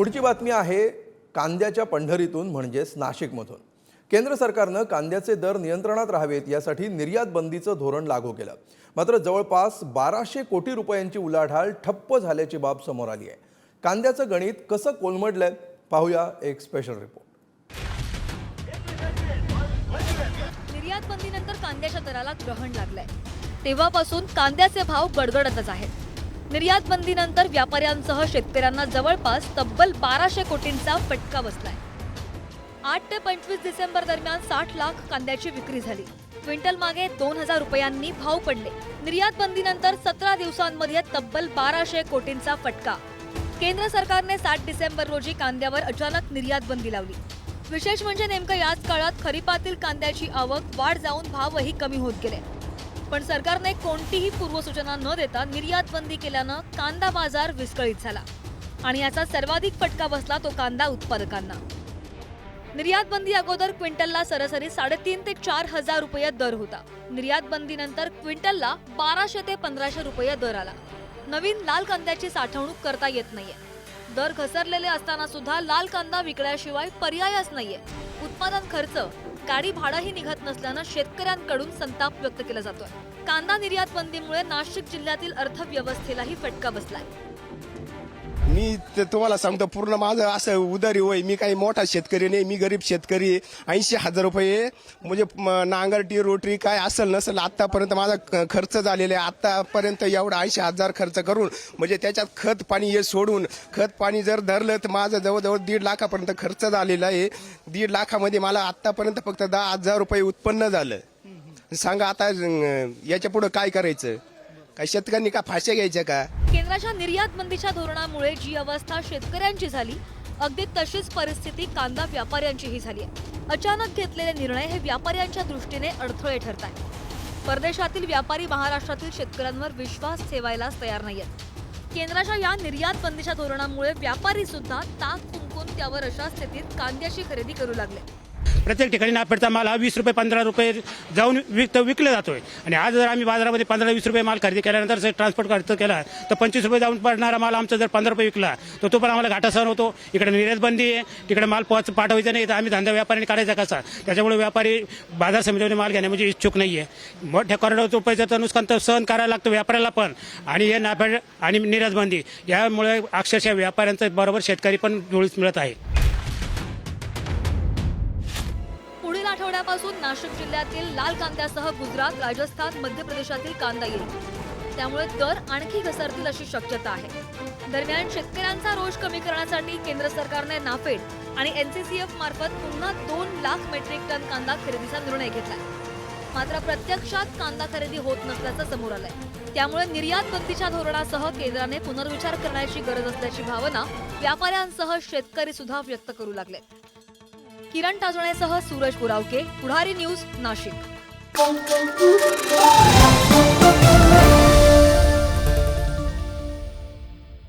पुढची बातमी आहे कांद्याच्या पंढरीतून म्हणजेच नाशिकमधून. केंद्र सरकारनं कांद्याचे दर नियंत्रणात राहावेत यासाठी निर्यात बंदीचं धोरण लागू केलं. मात्र जवळपास बाराशे कोटी रुपयांची उलाढाल ठप्प झाल्याची बाब समोर आली आहे. कांद्याचं गणित कसं कोलमडलंय पाहूया एक स्पेशल रिपोर्ट निर्यात बंदीनंतर कांद्याच्या दराला ग्रहण लागलंय. तेव्हापासून कांद्याचे भाव गडगडतच आहेत. निर्यात बंदीनंतर व्यापाऱ्यांसह शेतकऱ्यांना जवळपास तब्बल बाराशे कोटींचा फटका बसलाय. आठ ते पंचवीस डिसेंबर दरम्यान साठ लाख कांद्याची विक्री झाली. क्विंटल मागे दोन हजार रुपयांनी भाव पडले. निर्यात बंदीनंतर सतरा दिवसांमध्ये तब्बल बाराशे कोटींचा फटका. केंद्र सरकारने सात डिसेंबर रोजी कांद्यावर अचानक निर्यात बंदी लावली. विशेष म्हणजे नेमकं याच काळात खरीपातील कांद्याची आवक वाढ जाऊन भावही कमी होत गेले. पण सरकारने कोणतीही पूर्वसूचना न देता निर्यात बंदी केल्यानं कांदा बाजार विस्कळीत झाला. आणि याचा सर्वाधिक फटका बसला तो कांदा उत्पादकांना. निर्यात बंदी अगोदर क्विंटलला सरासरी साडेतीन ते चार हजार रुपये दर होता. निर्यात बंदीनंतर क्विंटलला बाराशे ते पंधराशे रुपये दर आला. नवीन लाल कांद्याची साठवणूक करता येत नाहीये. दर घसरलेले असताना सुद्धा लाल कांदा विकल्याशिवाय पर्यायच नाहीये. उत्पादन खर्च गाडी भाडाही निघत नसल्यानं शेतकऱ्यांकडून संताप व्यक्त केला जातोय. कांदा निर्यात बंदीमुळे नाशिक जिल्ह्यातील अर्थव्यवस्थेलाही फटका बसलाय. मी ते तुम्हाला सांगतो पूर्ण माझं असं उदारी होय. मी काही मोठा शेतकरी नाही मी गरीब शेतकरी. ऐंशी हजार रुपये म्हणजे नांगरटी रोटरी काय असेल नसेल आत्तापर्यंत माझा खर्च झालेला आहे. आत्तापर्यंत एवढा ऐंशी हजार खर्च करून म्हणजे त्याच्यात खत पाणी हे सोडून खत पाणी जर धरलं तर माझं जवळजवळ दीड लाखापर्यंत खर्च झालेला आहे. दीड लाखामध्ये मला आत्तापर्यंत फक्त दहा हजार रुपये उत्पन्न झालं. सांगा आता याच्या पुढं काय करायचं? काय शेतकऱ्यांनी का फाश्या घ्यायच्या का? केंद्राच्या निर्यात बंदीच्या धोरणामुळे जी अवस्था शेतकऱ्यांची झाली अगदी तशीच परिस्थिती कांदा व्यापाऱ्यांचीही झाली आहे. अचानक घेतलेले निर्णय हे व्यापाऱ्यांच्या दृष्टीने अडथळे ठरत आहेत. परदेशातील व्यापारी महाराष्ट्रातील शेतकऱ्यांवर विश्वास ठेवायलाच तयार नाहीयेत. केंद्राच्या या निर्यात बंदीच्या धोरणामुळे व्यापारी सुद्धा ताक कुंकून त्यावर अशा स्थितीत कांद्याची खरेदी करू लागले. प्रत्येक ठिकाणी नापेडचा माल हा वीस रुपये पंधरा रुपये जाऊन विक विकला जातोय. आणि आज जर आम्ही बाजारामध्ये पंधरा वीस रुपये माल खरेदी केल्यानंतर जर ट्रान्सपोर्ट खर्च केला तर पंचवीस रुपये जाऊन पडणारा माल आमचा जर पंधरा रुपये विकला तर तो पण आम्हाला घाटा सहन होतो. इकडे निर्यातबंदी आहे तिकडे माल पोच पाठवायचा नाही तर आम्ही धंदा व्यापाऱ्यांनी काढायचा कसा? त्याच्यामुळे व्यापारी बाजार समितीमध्ये माल घेण्यामध्ये म्हणजे इच्छुक नाही आहे मोठ्या करोडो रुपयाचं नुकसान तर सहन करायला लागतं व्यापाऱ्याला पण. आणि हे नाफेड आणि निर्यातबंदी यामुळे अक्षरशः व्यापाऱ्यांचं बरोबर शेतकरी पण जुळीस मिळत आहे. आठवड्यापासून नाशिक जिल्ह्यातील लाल कांद्यासह गुजरात राजस्थान मध्य प्रदेशातील कांदा येईल. त्यामुळे दर आणखी घसरतील अशी शक्यता आहे. दरम्यान शेतकऱ्यांचा रोष कमी करण्यासाठी केंद्र सरकारने नाफेड आणि एनसीसीएफ मार्फत पुन्हा दोन लाख मेट्रिक टन कांदा खरेदीचा निर्णय घेतलाय. मात्र प्रत्यक्षात कांदा खरेदी होत नसल्याचं समोर आलंय. त्यामुळे निर्यात बंदीच्या धोरणासह केंद्राने पुनर्विचार करण्याची गरज असल्याची भावना व्यापाऱ्यांसह शेतकरी सुद्धा व्यक्त करू लागले किरण टाजणेसह सूरज पुरावके पुढारी न्यूज नाशिक.